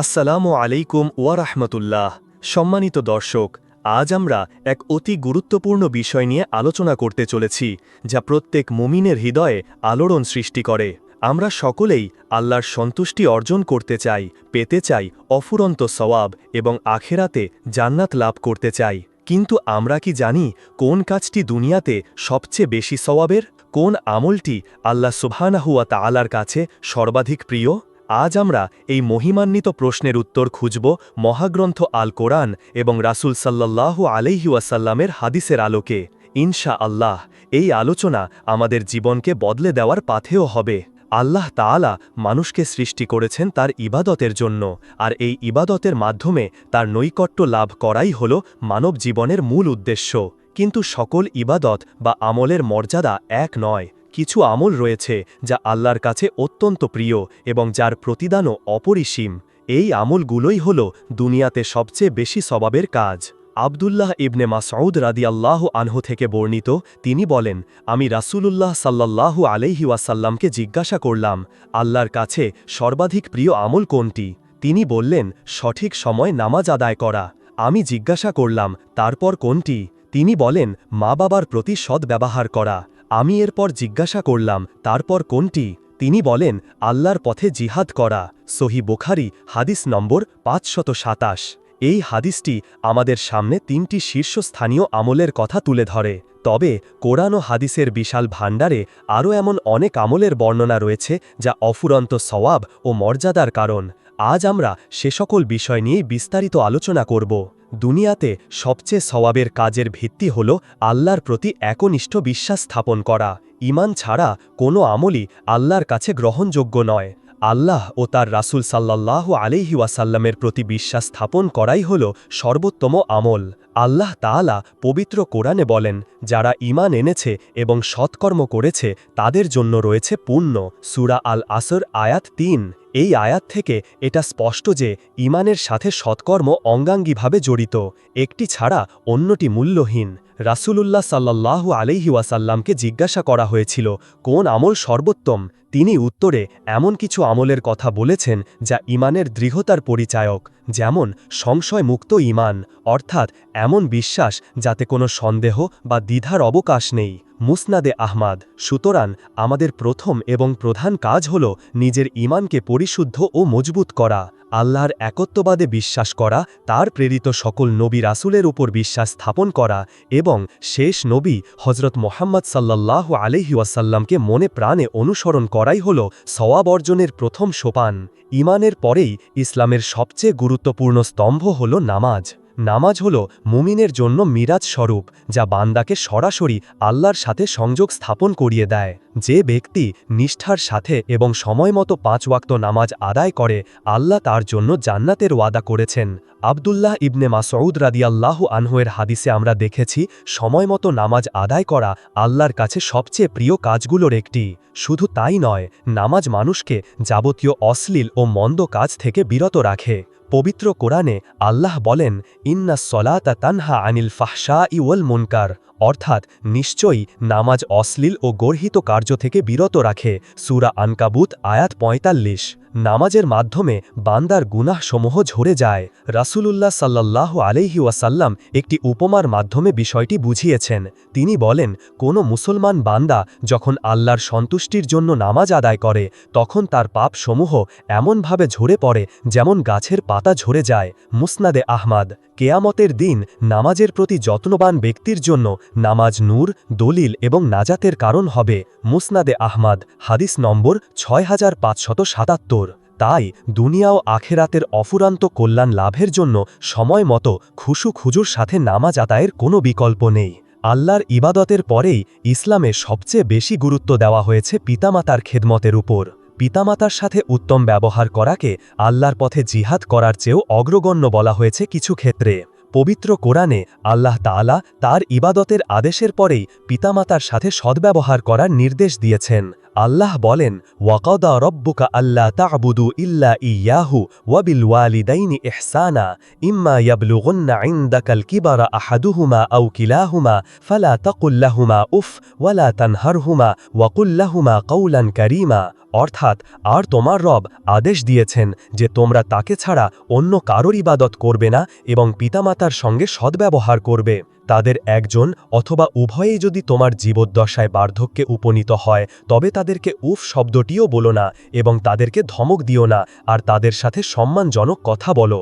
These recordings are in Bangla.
আসসালামু আলাইকুম ওয়ারাহমতুল্লাহ সম্মানিত দর্শক, আজ আমরা এক অতি গুরুত্বপূর্ণ বিষয় নিয়ে আলোচনা করতে চলেছি, যা প্রত্যেক মুমিনের হৃদয়ে আলোড়ন সৃষ্টি করে। আমরা সকলেই আল্লাহর সন্তুষ্টি অর্জন করতে চাই, পেতে চাই অফুরন্ত সওয়াব এবং আখেরাতে জান্নাত লাভ করতে চাই। কিন্তু আমরা কি জানি কোন কাজটি দুনিয়াতে সবচেয়ে বেশি সওয়াবের? কোন আমলটি আল্লাহ সুবহানাহুয়া তাআলার কাছে সর্বাধিক প্রিয়? আজ আমরা এই মহিমান্বিত প্রশ্নের উত্তর খুঁজব মহাগ্রন্থ আল কোরআন এবং রাসুল সাল্লাল্লাহু আলাইহিওয়াসাল্লামের হাদিসের আলোকে। ইনশা আল্লাহ এই আলোচনা আমাদের জীবনকে বদলে দেওয়ার পাথেও হবে। আল্লাহ তাআলা মানুষকে সৃষ্টি করেছেন তার ইবাদতের জন্য, আর এই ইবাদতের মাধ্যমে তার নৈকট্য লাভ করাই হল মানব জীবনের মূল উদ্দেশ্য। কিন্তু সকল ইবাদত বা আমলের মর্যাদা এক নয়। কিছু আমল রয়েছে যা আল্লাহর কাছে অত্যন্ত প্রিয় এবং যার প্রতিদানও অপরিসীম। এই আমলগুলোই হল দুনিয়াতে সবচেয়ে বেশি স্বভাবের কাজ। আবদুল্লাহ ইবনে মাসউদ রাদিয়াল্লাহ আনহু থেকে বর্ণিত, তিনি বলেন, আমি রাসূলুল্লাহ সাল্লাল্লাহু আলাইহি ওয়াসাল্লামকে জিজ্ঞাসা করলাম, আল্লাহর কাছে সর্বাধিক প্রিয় আমল কোনটি? তিনি বললেন, সঠিক সময় নামাজ আদায় করা। আমি জিজ্ঞাসা করলাম, তারপর কোনটি? তিনি বলেন মা বাবার প্রতি সদ্ব্যবহার করা। আমি এরপর জিজ্ঞাসা করলাম, তারপর কোনটি? তিনি বলেন, আল্লাহর পথে জিহাদ করা। সহি বোখারি, হাদিস নম্বর পাঁচশত সাতাশ এই হাদিসটি আমাদের সামনে তিনটি শীর্ষস্থানীয় আমলের কথা তুলে ধরে। তবে, কোরআন ও হাদিসের বিশাল ভাণ্ডারে আরও এমন অনেক আমলের বর্ণনা রয়েছে যা অফুরন্ত সওয়াব ও মর্যাদার কারণ। আজ আমরা সে সকল বিষয় নিয়েই বিস্তারিত আলোচনা করব। দুনিয়াতে সবচেয়ে সওয়াবের কাজের ভিত্তি হল আল্লাহর প্রতি একনিষ্ঠ বিশ্বাস স্থাপন করা। ইমান ছাড়া কোনো আমলই আল্লাহর কাছে গ্রহণযোগ্য নয়। আল্লাহ ও তার রাসুল সাল্লাহ আলিহি ওয়াসাল্লামের প্রতি বিশ্বাস স্থাপন করাই হল সর্বোত্তম আমল। আল্লাহ তাআলা পবিত্র কোরআনে বলেন, যারা ইমান এনেছে এবং সৎকর্ম করেছে তাদের জন্য রয়েছে পুণ্য। সুরা আল আসর আয়াত তিন। এই আয়াত থেকে এটা স্পষ্ট যে ইমানের সাথে সৎকর্ম অঙ্গাঙ্গিভাবে জড়িত, একটি ছাড়া অন্যটি মূল্যহীন। রাসূলুল্লাহ সাল্লাল্লাহু আলাইহি ওয়াসাল্লামকে জিজ্ঞাসা করা হয়েছিল, কোন আমল সর্বোত্তম? তিনি উত্তরে, এমন কিছু আমলের কথা বলেছেন যা ইমানের দৃঢ়তার পরিচায়ক, যেমন সংশয়মুক্ত ইমান অর্থাৎ এমন বিশ্বাস যাতে কোনো সন্দেহ বা দ্বিধার অবকাশ নেই। মুসনাদে আহমাদ। সুতরাং আমাদের প্রথম এবং প্রধান কাজ হল নিজের ইমানকে পরিশুদ্ধ ও মজবুত করা, আল্লাহর একত্ববাদে বিশ্বাস করা, তার প্রেরিত সকল নবী রাসুলের উপর বিশ্বাস স্থাপন করা এবং শেষ নবী হজরত মোহাম্মদ সাল্লাহ আলহি ওয়াসাল্লামকে মনে প্রাণে অনুসরণ করাই হল সওয়াব অর্জনের প্রথম সোপান। ইমানের পরেই ইসলামের সবচেয়ে গুরুত্বপূর্ণ স্তম্ভ হল নামাজ। নামাজ হল মুমিনের জন্য মিরাজ স্বরূপ, যা বান্দাকে সরাসরি আল্লাহর সাথে সংযোগ স্থাপন করিয়ে দেয়। যে ব্যক্তি নিষ্ঠার সাথে এবং সময়মতো পাঁচ ওয়াক্ত নামাজ আদায় করে, আল্লাহ তার জন্য জান্নাতের ওয়াদা করেছেন। আবদুল্লাহ ইবনে মাসউদ রাদিয়াল্লাহ আনহুয়ের হাদিসে আমরা দেখেছি, সময়মতো নামাজ আদায় করা আল্লাহর কাছে সবচেয়ে প্রিয় কাজগুলোর একটি। শুধু তাই নয়, নামাজ মানুষকে যাবতীয় অশ্লীল ও মন্দ কাজ থেকে বিরত রাখে। পবিত্র কোরআনে আল্লাহ বলেন, ইন্না সলাতা তানহা আনিল ফাহশা ইউল মুনকার অর্থাৎ নিশ্চয়ই নামাজ অশ্লীল ও গর্হিত কার্য থেকে বিরত রাখে। সুরা আনকাবুত, আয়াত পঁয়তাল্লিশ। নামাজের মাধ্যমে বান্দার গুনাহসমূহ ঝরে যায়। রাসূলুল্লাহ সাল্লাহ আলহি ওয়াসাল্লাম একটি উপমার মাধ্যমে বিষয়টি বুঝিয়েছেন। তিনি বলেন, কোনো মুসলমান বান্দা যখন আল্লাহর সন্তুষ্টির জন্য নামাজ আদায় করে, তখন তার পাপসমূহ এমনভাবে ঝরে পড়ে যেমন গাছের পাতা ঝরে যায়। মুসনাদে আহমাদ, কেয়ামতের দিন নামাজের প্রতি যত্নবান ব্যক্তির জন্য নামাজ নূর, দলিল এবং নাজাতের কারণ হবে। মুসনাদে আহমাদ, হাদিস নম্বর ছয় হাজার পাঁচশত সাতাত্তর। তাই দুনিয়া ও আখেরাতের অফুরান্ত কল্যাণ লাভের জন্য সময় মতো খুশু খুজুর সাথে নামাজ আদায়ের কোনো বিকল্প নেই। আল্লাহর ইবাদতের পরেই ইসলামে সবচেয়ে বেশি গুরুত্ব দেওয়া হয়েছে পিতামাতার খেদমতের উপর। পিতামাতার সাথে উত্তম ব্যবহার করাকে আল্লাহর পথে জিহাদ করার চেয়েও অগ্রগণ্য বলা হয়েছে কিছু ক্ষেত্রে। পবিত্র কোরআনে আল্লাহ তাআলা তার ইবাদতের আদেশের পরেই পিতামাতার সাথে সদ্ব্যবহার করার নির্দেশ দিয়েছেন। আল্লাহ বলেন ওয়াকদা রব্বুকা আল্লাহ তাবুদু ইল্লা ইয়াহু ওয়াবিল ওয়ালিদাইনি ইহসানা ইম্মা ইয়াবলুগুন্না ইনদাকাল কিবারা আহাদুহুমা আও কিলাহুমা ফালা তাকুল্লাহুমা উফ ওয়ালা তানহারহুমা ওয়াকুল্লাহুমা কৌলান করিমা অর্থাৎ আর তোমার রব আদেশ দিয়েছেন যে তোমরা তাকে ছাড়া অন্য কারোর ইবাদত করবে না এবং পিতামাতার সঙ্গে সদ্ব্যবহার করবে। তাদের একজন অথবা উভয়েই যদি তোমার জীবদ্দশায় বার্ধক্যে উপনীত হয়, তবে তাদেরকে উফ শব্দটিও বলো না এবং তাদেরকে ধমক দিও না আর তাদের সাথে সম্মানজনক কথা বলো।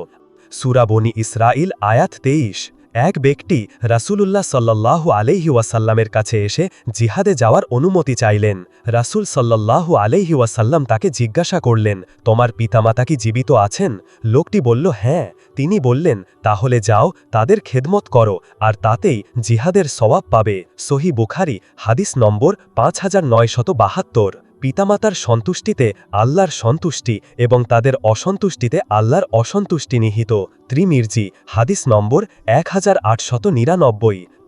সুরাবনি ইসরাইল আয়াত তেইশ। এক ব্যক্তি রাসূলুল্লাহ সাল্লাল্লাহু আলাইহি ওয়াসাল্লামের কাছে এসে জিহাদে যাওয়ার অনুমতি চাইলেন। রাসূল সাল্লাল্লাহু আলাইহি ওয়াসাল্লাম তাকে জিজ্ঞাসা করলেন, তোমার পিতামাতা কি জীবিত আছেন? লোকটি বলল হ্যাঁ। তিনি বললেন, তাহলে যাও, তাদের খেদমত করো, আর তাতেই জিহাদের সওয়াব পাবে। সহি বুখারি, হাদিস নম্বর পাঁচ হাজার নয়শত বাহাত্তর। পিতামাতার সন্তুষ্টিতে আল্লাহর সন্তুষ্টি এবং তাদের অসন্তুষ্টিতে আল্লাহর অসন্তুষ্টি নিহিত। ত্রিমির্জি, হাদিস নম্বর এক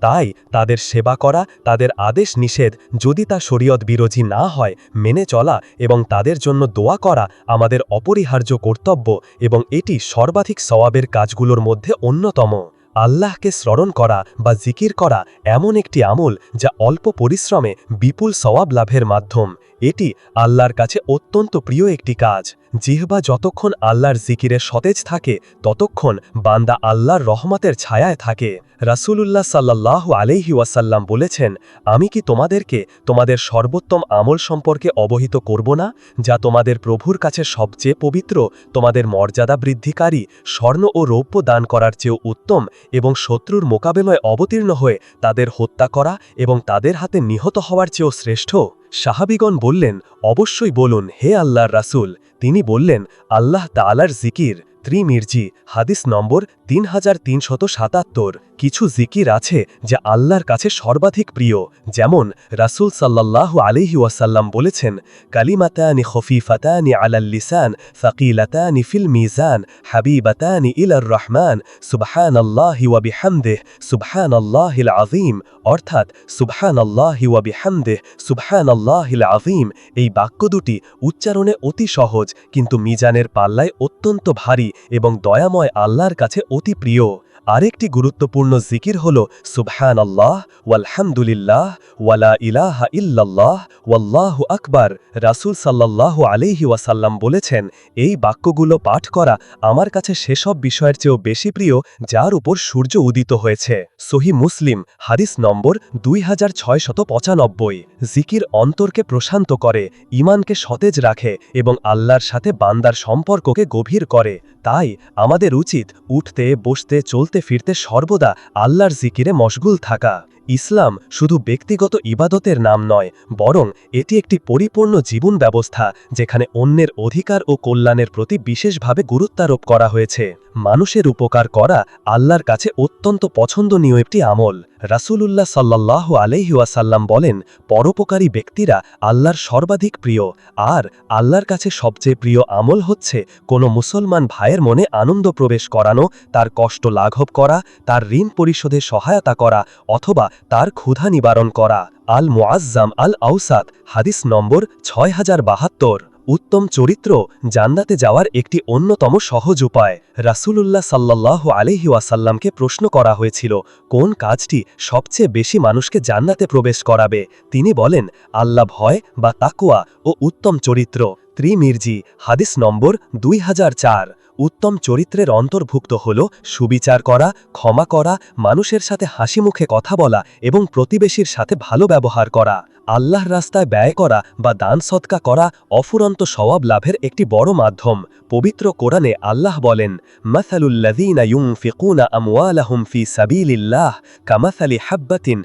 তাই তাদের সেবা করা, তাদের আদেশ নিষেধ, যদি তা শরীয়ত বিরোধী না হয়, মেনে চলা এবং তাদের জন্য দোয়া করা আমাদের অপরিহার্য কর্তব্য এবং এটি সর্বাধিক সওয়াবের কাজগুলোর মধ্যে অন্যতম। আল্লাহকে স্মরণ করা বা জিকির করা এমন একটি আমল যা অল্প পরিশ্রমে বিপুল সওয়াব লাভের মাধ্যম। এটি আল্লাহর কাছে অত্যন্ত প্রিয় একটি কাজ। জিহবা যতক্ষণ আল্লাহর জিকিরে সতেজ থাকে, ততক্ষণ বান্দা আল্লাহর রহমতের ছায়ায় থাকে। রাসূলুল্লাহ সাল্লাহ আলহি ওয়াসাল্লাম বলেছেন, আমি কি তোমাদেরকে তোমাদের সর্বোত্তম আমল সম্পর্কে অবহিত করব না, যা তোমাদের প্রভুর কাছে সবচেয়ে পবিত্র, তোমাদের মর্যাদা বৃদ্ধিকারী, স্বর্ণ ও রৌপ্য দান করার চেয়েও উত্তম এবং শত্রুর মোকাবেলায় অবতীর্ণ হয়ে তাদের হত্যা করা এবং তাদের হাতে নিহত হওয়ার চেয়েও শ্রেষ্ঠ সাহাবিগণ বললেন অবশ্যই বলুন হে আল্লাহর রাসুল। তিনি বললেন আল্লাহ তালার জিকির। ত্রিমির্জি হাদিস নম্বর তিন হাজার তিনশত সাতাত্তর। কিছু জিকির আছে যা আল্লাহর কাছে সর্বাধিক প্রিয়, যেমন রাসূল সাল্লাল্লাহু আলিহি ওয়াসাল্লাম বলেছেন, কালিমাতানি খফিফাতানি আলাল লিসান ফাকিলাতানি ফিল মিজান, হাবিবাতানি ইলার রহমান সুবহান আল্লাহি ওয়া বিহামদিহ সুবহান আল্লাহিল আযীম। অর্থাৎ সুবহান আল্লাহি ওয়া বিহামদিহ সুবহান আল্লাহিল আযীম। এই বাক্য দুটি উচ্চারণে অতি সহজ, কিন্তু মিজানের পাল্লায় অত্যন্ত ভারী এবং দয়াময় আল্লাহর কাছে অতি প্রিয়। আরেকটি গুরুত্বপূর্ণ জিকির হল সুবহান আল্লাহ ওয়ালহামদুলিল্লাহ, ওয়ালা ইলাহা ইল্লাল্লাহ, ওয়াল্লাহু আকবার। রাসূল সাল্লাল্লাহু আলাইহি ওয়াসাল্লাম বলেছেন, এই বাক্যগুলো পাঠ করা আমার কাছে সেসব বিষয়ের চেয়েও বেশি প্রিয়, যার উপর সূর্য উদিত হয়েছে। সহি মুসলিম, হাদিস নম্বর দুই হাজার ছয়শত পঁচানব্বই। জিকির অন্তরকে প্রশান্ত করে ইমানকে সতেজ রাখে এবং আল্লাহর সাথে বান্দার সম্পর্ককে গভীর করে। তাই আমাদের উচিত উঠতে, বসতে, চলতে, ফিরতে সর্বদা আল্লাহর জিকিরে মশগুল থাকা। ইসলাম শুধু ব্যক্তিগত ইবাদতের নাম নয়, বরং এটি একটি পরিপূর্ণ জীবন ব্যবস্থা যেখানে অন্যের অধিকার ও কল্যাণের প্রতি বিশেষভাবে গুরুত্বারোপ করা হয়েছে। মানুষের উপকার করা আল্লাহর কাছে অত্যন্ত পছন্দনীয় একটি আমল। রাসূলুল্লাহ সাল্লাহ আলহিউসাল্লাম বলেন, পরোপকারী ব্যক্তিরা আল্লাহর সর্বাধিক প্রিয়, আর আল্লাহর কাছে সবচেয়ে প্রিয় আমল হচ্ছে কোনো মুসলমান ভাইয়ের মনে আনন্দ প্রবেশ করানো, তার কষ্ট লাঘব করা, তার ঋণ পরিশোধে সহায়তা করা, অথবা তার ক্ষুধা নিবারণ করা। আল মুআজ্জাম আল আউসাদ হাদিস নম্বর ছয় হাজার বাহাত্তর। উত্তম চরিত্র জান্নাতে যাওয়ার একটি অন্যতম সহজ উপায়। রাসূলুল্লাহ সাল্লাহ আলহি ওয়াসাল্লামকে প্রশ্ন করা হয়েছিল, কোন কাজটি সবচেয়ে বেশি মানুষকে জান্নাতে প্রবেশ করাবে? তিনি বলেন, আল্লাহ ভয় বা তাকুয়া ও উত্তম চরিত্র। ত্রিমির্জি, হাদিস নম্বর দুই হাজার চার। উত্তম চরিত্রের অন্তর্ভুক্ত হল সুবিচার করা, ক্ষমা করা, মানুষের সাথে হাসি মুখে কথা বলা এবং প্রতিবেশীর সাথে ভালো ব্যবহার করা। আল্লাহর রাস্তায় ব্যয় করা বা দান সৎকা করা অফুরন্ত সওয়াব লাভের একটি বড় মাধ্যম। পবিত্র কোরআনে আল্লাহ বলেন ফি হাব্বাতিন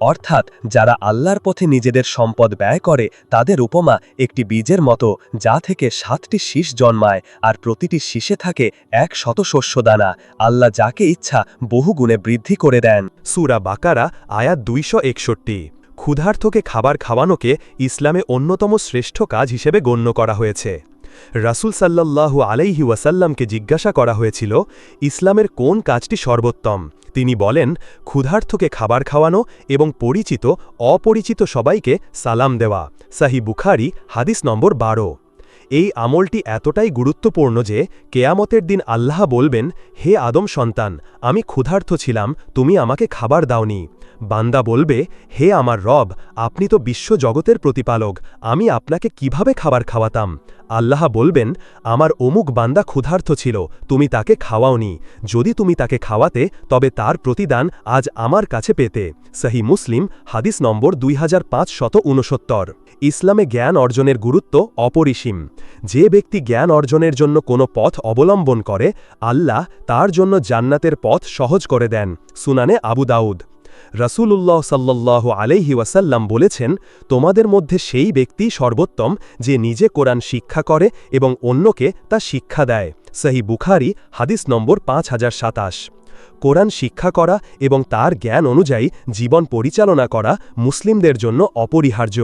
অর্থাৎ, যারা আল্লাহর পথে নিজেদের সম্পদ ব্যয় করে, তাদের উপমা একটি বীজের মতো, যা থেকে সাতটি শীষ জন্মায়, আর প্রতিটি শীষে থাকে এক শত শস্যদানা। আল্লাহ আল্লাহ যাকে ইচ্ছা বহুগুণে বৃদ্ধি করে দেন। সুরা বাকারা, আয়াত দুইশো একষট্টি। ক্ষুধার্থকে খাবার খাওয়ানোকে ইসলামে অন্যতম শ্রেষ্ঠ কাজ হিসেবে গণ্য করা হয়েছে। রাসুল সাল্লাল্লাহু আলাইহি ওয়াসাল্লামকে জিজ্ঞাসা করা হয়েছিল, ইসলামের কোন কাজটি সর্বোত্তম? তিনি বলেন ক্ষুধার্থকে খাবার খাওয়ানো এবং পরিচিত, অপরিচিত সবাইকে সালাম দেওয়া। সাহি বুখারি, হাদিস নম্বর বারো। এই আমলটি এতটাই গুরুত্বপূর্ণ যে কেয়ামতের দিন আল্লাহ বলবেন, হে আদম সন্তান, আমি ক্ষুধার্থ ছিলাম, তুমি আমাকে খাবার দাওনি। বান্দা বলবে, হে আমার রব, আপনি তো বিশ্ব জগতের প্রতিপালক, আমি আপনাকে কীভাবে খাবার খাওয়াতাম? আল্লাহ বলবেন, আমার অমুক বান্দা ক্ষুধার্থ ছিল, তুমি তাকে খাওয়াওনি। যদি তুমি তাকে খাওয়াতে, তবে তার প্রতিদান আজ আমার কাছে পেতে। সহি মুসলিম, হাদিস নম্বর দুই হাজার ইসলামে জ্ঞান অর্জনের গুরুত্ব অপরিসীম। যে ব্যক্তি জ্ঞান অর্জনের জন্য কোনো পথ অবলম্বন করে, আল্লাহ তার জন্য জান্নাতের পথ সহজ করে দেন, সুনানে আবু দাউদ। রাসূলুল্লাহ সাল্লাল্লাহু আলাইহি ওয়াসাল্লাম বলেছেন, তোমাদের মধ্যে সেই ব্যক্তি সর্বোত্তম যে নিজে কোরআন শিক্ষা করে এবং অন্যকে তা শিক্ষা দেয়। সহি বুখারি, হাদিস নম্বর পাঁচ হাজার সাতাশ। কোরআন শিক্ষা করা এবং তার জ্ঞান অনুযায়ী জীবন পরিচালনা করা মুসলিমদের জন্য অপরিহার্য।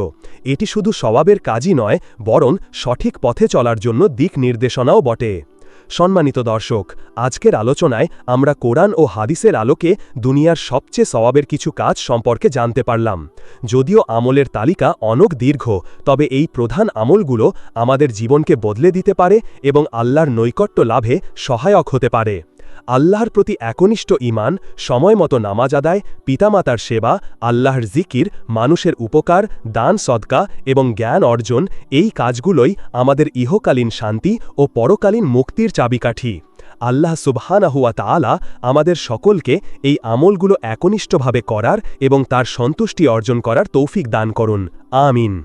এটি শুধু স্বভাবের কাজই নয়, বরং সঠিক পথে চলার জন্য দিক নির্দেশনাও বটে। সম্মানিত দর্শক, আজকের আলোচনায় আমরা কোরআন ও হাদিসের আলোকে দুনিয়ার সবচেয়ে সওয়াবের কিছু কাজ সম্পর্কে জানতে পারলাম। যদিও আমলের তালিকা অনেক দীর্ঘ, তবে এই প্রধান আমলগুলো আমাদের জীবনকে বদলে দিতে পারে এবং আল্লাহর নৈকট্য লাভে সহায়ক হতে পারে। আল্লাহর প্রতি একনিষ্ঠ ইমান সময়মতো নামাজ আদায়, পিতামাতার সেবা, আল্লাহর জিকির, মানুষের উপকার, দান সদকা এবং জ্ঞান অর্জন, এই কাজগুলোই আমাদের ইহকালীন শান্তি ও পরকালীন মুক্তির চাবিকাঠি। আল্লাহ সুবহানাহুয়া তাআলা আমাদের সকলকে এই আমলগুলো একনিষ্ঠভাবে করার এবং তার সন্তুষ্টি অর্জন করার তৌফিক দান করুন। আমিন।